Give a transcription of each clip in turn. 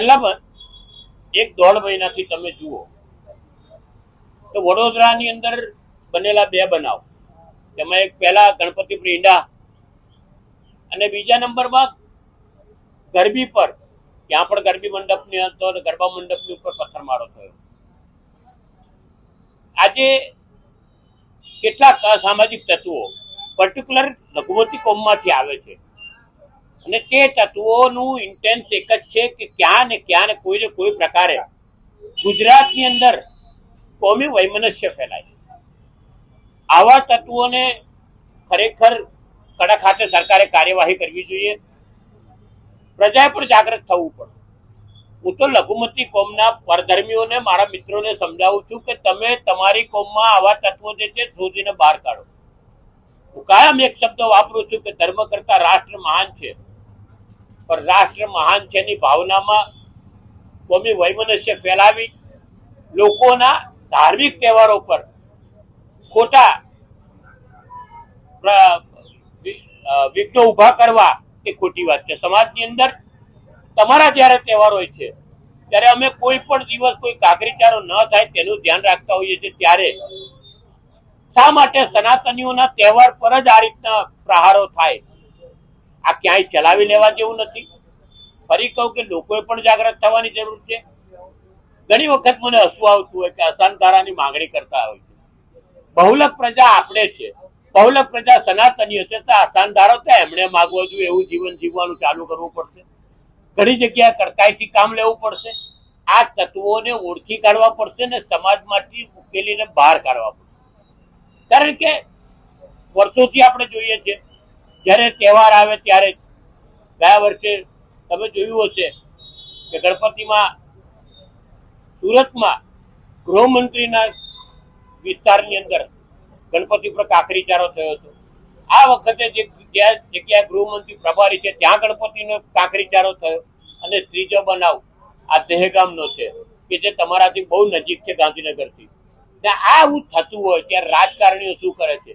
છેલ્લા એક દોઢ મહિનાથી તમે જુઓ, તો વડોદરાની અંદર બનેલા બે બનાવ. તેમાં એક પહેલા ગણપતિ પ્રિંડા અને બીજા નંબરમાં ગરબી પર. ત્યાં પણ ગરબી મંડપની હતો અને ગરબા મંડપની ઉપર પથ્થરમારો થયો. આજે કેટલાક અસામાજિક તત્વો પર્ટિક્યુલર લઘુમતી કોમમાંથી આવે છે. અને તે તત્વોનું ઇન્ટેન્સ એક જ છે કે ક્યાં ને ક્યાં ને કોઈ ને કોઈ પ્રકારે ગુજરાતની અંદર કોમી વૈમનસ્ય ફેલાય. આવા તત્વોને ખરેખર કડક હાથે સરકારે કાર્યવાહી કરવી જોઈએ. પ્રજાએ પણ જાગૃત થવું પડે. હું તો લઘુમતી કોમના પરધર્મીઓને, મારા મિત્રોને સમજાવું છું કે તમે તમારી કોમમાં આવા તત્વો જે છે શોધીને બહાર કાઢો. હું કાયમ એક શબ્દ વાપરું છું કે ધર્મ કરતા રાષ્ટ્ર મહાન છે. પણ મહાન છે ની ભાવનામાં કોમી વૈમનસ્ય ફેલાવી લોકોના ધાર્મિક તહેવારો પર ખોટા વિઘ્નો ઊભા કરવા એ ખોટી વાત છે. સમાજની અંદર તમારા જ્યારે તહેવાર હોય છે, ત્યારે અમે કોઈ પણ દિવસ કોઈ કાગરીચારો ન થાય તેનું ધ્યાન રાખતા હોઈએ છીએ. ત્યારે શા માટે સનાતનીઓના તહેવાર પર જ આ રીતના પ્રહારો થાય? આ ક્યાંય ચલાવી લેવા જેવું નથી. ફરી કહું કે લોકોએ પણ જાગૃત થવાની જરૂર છે. ઘણી વખત મને હસવું આવતું હોય કે અસાનધારાની માંગણી કરતા હોય છે. બહુલક પ્રજા આપણે છે. બહુલક પ્રજા સનાતની હશે તો અસાનધારો તો એમણે માગવો જોઈએ. એવું જીવન જીવવાનું ચાલુ કરવું પડશે. ઘણી જગ્યાએ કડકાઈથી કામ લેવું પડશે. આ તત્વોને ઓળખી કાઢવા પડશે ને સમાજમાંથી ઉકેલીને બહાર કાઢવા પડશે. કારણ કે વર્ષોથી આપણે જોઈએ છે જ્યારે તહેવાર આવે ત્યારે ગયા વર્ષે તમે જોયું હશે કે ગણપતિમાં સુરતમાં ગૃહમંત્રીના વિસ્તારની અંદર ગણપતિ પર કાકરીચારો થયો હતો. આ વખતે જે જગ્યા ગૃહમંત્રી પ્રભારી છે, ત્યાં ગણપતિનો કાંકરીચારો થયો અને ત્રીજો બનાવ આ દહેગામનો છે, કે જે તમારાથી બહુ નજીક છે ગાંધીનગરથી. ને આ આવું થતું હોય ત્યારે રાજકારણીઓ શું કરે છે?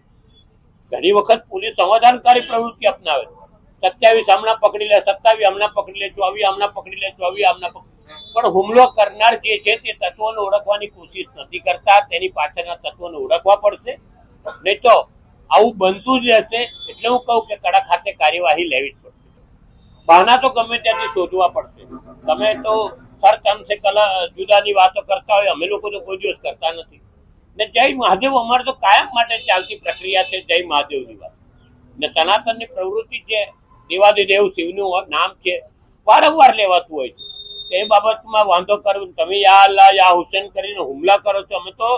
ઘણી વખત પોલીસ સમાધાનકારી પ્રવૃત્તિ અપનાવે છે. સત્યાવીસ હમણાં પકડી લે, સત્તાવીસ હમણાં પકડી લે, ચોવીસ હમણાં પકડી લે, ચોવીસ પકડી પણ હુમલો કરનાર જે છે તે તત્વોને ઓળખવાની કોશિશ નથી કરતા, તેની પાછળના તત્વોને ઓળખવા પડશે. નહીં તો આવું બનતું જ રહેશે એટલે હું કહું કે કડક હાથે કાર્યવાહી લેવી જ પડશે. બહાના તો ગમે ત્યાંથી શોધવા પડશે. તમે તો ખર્ચ અંશે કલા, જુદાની વાતો કરતા હોય, અમે લોકો તો કોઈ દિવસ કરતા નથી. ને જય મહાદેવ, અમારે તો કાયમ માટે ચાલતી પ્રક્રિયા છે જય મહાદેવની વાત. ને સનાતનની પ્રવૃત્તિ છે, દેવાદિદેવ શિવનું નામ છે, વારંવાર લેવાતું હોય છે. એ બાબતમાં વાંધો કરવો તમે યા અલ્લાહ યા હુસેન કરીને હુમલા કરો છો, અમે તો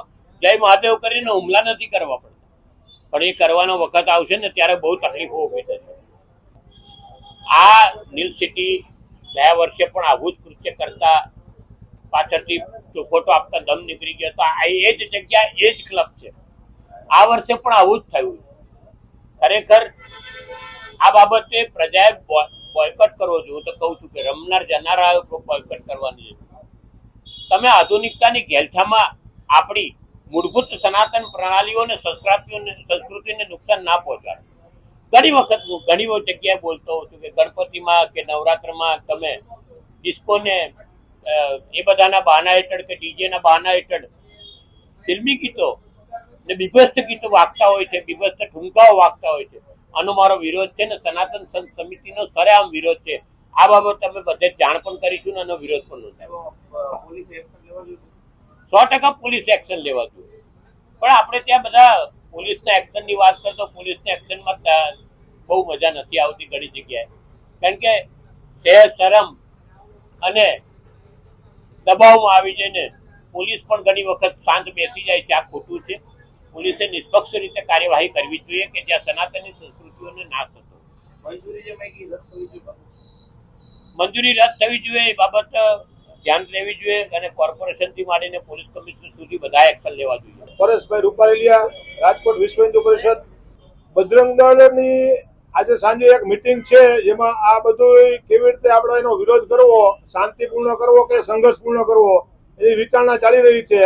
જય મહાદેવ કરીને હુમલા નથી કરવા પડતા. પણ એ કરવાનો વખત આવશે ને ત્યારે બહુ તકલીફો ઊભી થશે. આ નીલ સિટી ગયા વર્ષે પણ આવું જ કૃત્ય કરતા પાછળથી ફોટો આપતા દમ નીકળી ગયો, તો આ એ જ જગ્યા, એ જ ક્લબ છે. આ વર્ષે પણ આવું જ થયું ખરેખર આ બાબતે પ્રજાએ બોયકટ કરવો જોઈએ. તો કહું છું કે રમનાર, જનારા બોયકટ કરવાની તમે આધુનિકતાની ઘેલછામાં આપણી મૂળભૂત સનાતન પ્રણાલીઓને સંસ્કૃતિઓને સંસ્કૃતિને નુકસાન ના પહોંચાડો. ઘણી વખત હું ઘણી જગ્યાએ બોલતો હોઉં છું કે ગણપતિમાં કે નવરાત્રમાં તમે ડિસ્કોને એ બધાના બહાના હેઠળ કે ડીજેના બહાના હેઠળ ફિલ્મી ગીતો ને બીભત્સ ગીતો વાગતા હોય છે બીભત્સ ઠુમકાઓ વાગતા હોય છે. આનો મારો વિરોધ છે ને સનાતન સંત સમિતિનો સરેઆમ વિરોધ છે. આ બાબત અમે બધે જાણ પણ કરીશું ને એનો વિરોધ પણ નોંધાય સો ટકા પોલીસ એક્શન લેવા જોઈએ પણ આપણે ત્યાં બધા પોલીસના એક્શનની વાત કરતો, પોલીસના એક્શનમાં બહુ મજા નથી આવતી ઘણી જગ્યાએ. કારણ કે શહેર શરમ અને દબાવમાં આવી જઈને પોલીસ પણ ઘણી વખત શાંત બેસી જાય છે આ ખોટું છે. પોલીસે નિષ્પક્ષ રીતે કાર્યવાહી કરવી જોઈએ કે જ્યાં સનાતનની સંસ્કૃતિઓને નાશ થતો મંજૂરી રદ થવી જોઈએ? એ બાબત ધ્યાન લેવી જોઈએ અને કોર્પોરેશનથી માંડીને પોલીસ કમિશનર સુધી બધા એક્શન લેવા જોઈએ. પરેશભાઈ રૂપારેલિયા રાજકોટ વિશ્વ હિન્દુ પરિષદ. બજરંગ દળની આજે સાંજે એક મિટિંગ છે, જેમાં આ બધું કેવી રીતે આપણે એનો વિરોધ કરવો, શાંતિપૂર્ણ કરવો કે સંઘર્ષપૂર્ણ કરવો, એની વિચારણા ચાલી રહી છે.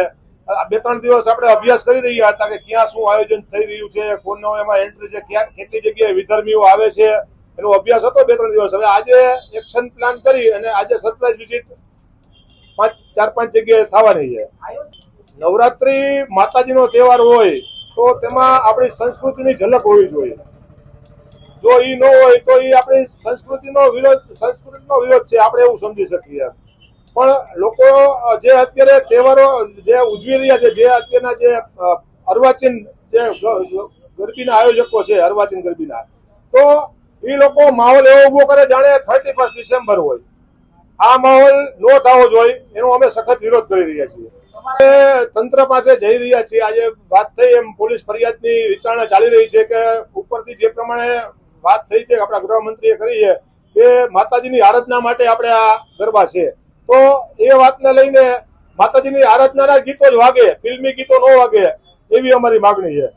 બે ત્રણ દિવસ આપણે અભ્યાસ કરી રહ્યા હતા કે ક્યાં શું આયોજન થઈ રહ્યું છે, કોનો એમાં એન્ટ્રી છે, ક્યાં, કેટલી જગ્યાએ વિધર્મીઓ આવે છે, એનો અભ્યાસ હતો બે ત્રણ દિવસ. હવે આજે એક્શન પ્લાન કરી અને આજે સરપ્રાઇઝ વિઝિટ પાંચ, ચાર, પાંચ જગ્યાએ થવાની છે. નવરાત્રી માતાજીનો તહેવાર હોય તો તેમાં આપણી સંસ્કૃતિની ઝલક હોવી જોઈએ. જો ઈ ન હોય તો ઈ આપણી સંસ્કૃતિનો વિરોધ સંસ્કૃતિનો વિરોધ છે, આપણે એવું સમજી શકીએ પણ લોકો જે અત્યારે તહેવારો, જે ઉજવી રહ્યા છે, જે અત્યારના જે અર્વાચીન જે ગરબીના આયોજકો છે, અર્વાચીન ગરબીના, તો એ લોકો માહોલ એવો ઊભો કરે, જાણે થર્ટી ફર્સ્ટ ડિસેમ્બર હોય. આ માહોલ નો થવો જોઈએ, એનો અમે સખત વિરોધ કરી રહ્યા છીએ. તંત્ર પાસે જઈ રહ્યા છીએ. આજે વાત થઈ એમ, પોલીસ ફરિયાદની વિચારણા ચાલી રહી છે કે ઉપરથી જે પ્રમાણે વાત થઈ છે આપણા ગૃહમંત્રીએ કરી છે કે માતાજીની આરાધના માટે આપણે આ ગરબા છે. તો એ વાતને લઈને માતાજીની આરાધનાના ગીતો જ વાગે, ફિલ્મી ગીતો ન વાગે, એવી અમારી માગણી છે.